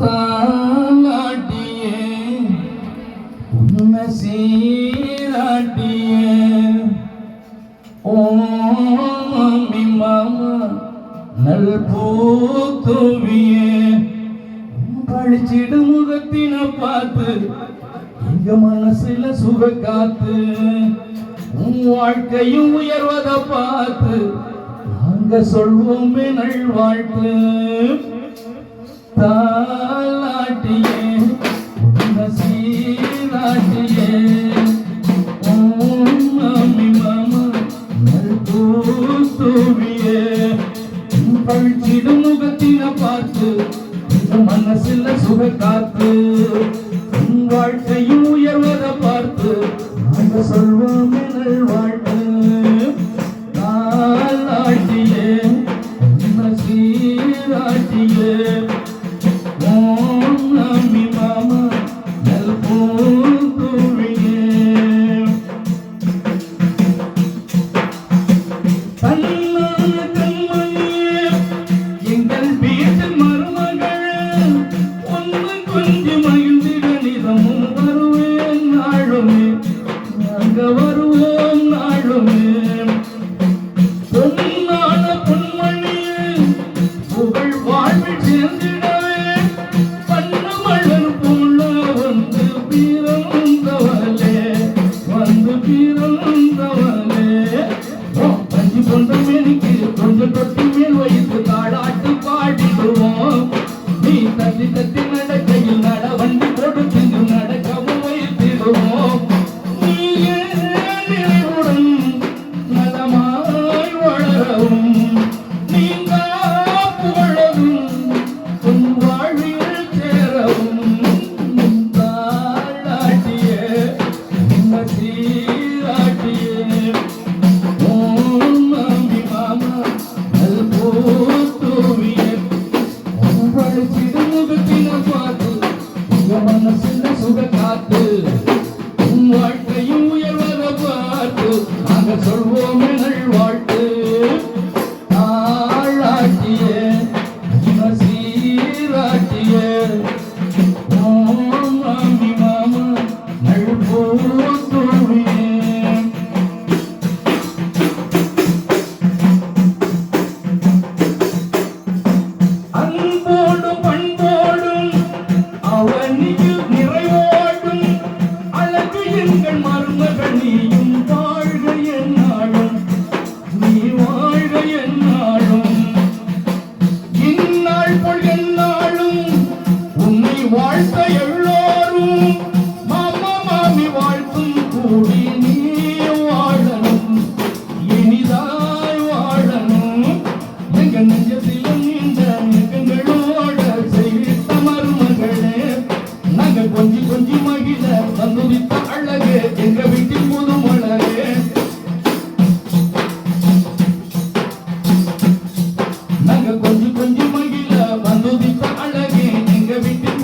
தாளாட்டியே உன்னை சீராட்டியே. ஓமி மாமா நல் பூத்துவியே. பழிச்சிடு முகத்தின பார்த்து எங்க மனசுல சுக காத்து வாழ்க்கையும் உயர்வதை பார்த்து நாங்க சொல்வோமே நல்வாழ்த்து. தாலாட்டியே நசீராட்டியே ஓம் மாமி மாமா தூவியே. பழிச்சிடும் முகத்தின பார்த்து மனசில் சுக காத்து வாழ்க்கையும் உயர்வதை பார்த்து நாங்கள் சொல்வோம் நிகழ்வா பிறந்தவளே வந்து பிறந்தவளே. பஞ்சு பொண்ட மேலுக்கு கொஞ்சம் தொட்டி மேல் வைத்து தாளாட்டு பாடிடுவோம். நீ தள்ளி தட்டி 可是我们是。எல்லோரும் மாமா மாமி வாழ்த்தும் கூடி நீ வாழணும். இனிதாய் வாழணும். எங்கள் நெஞ்சத்தில்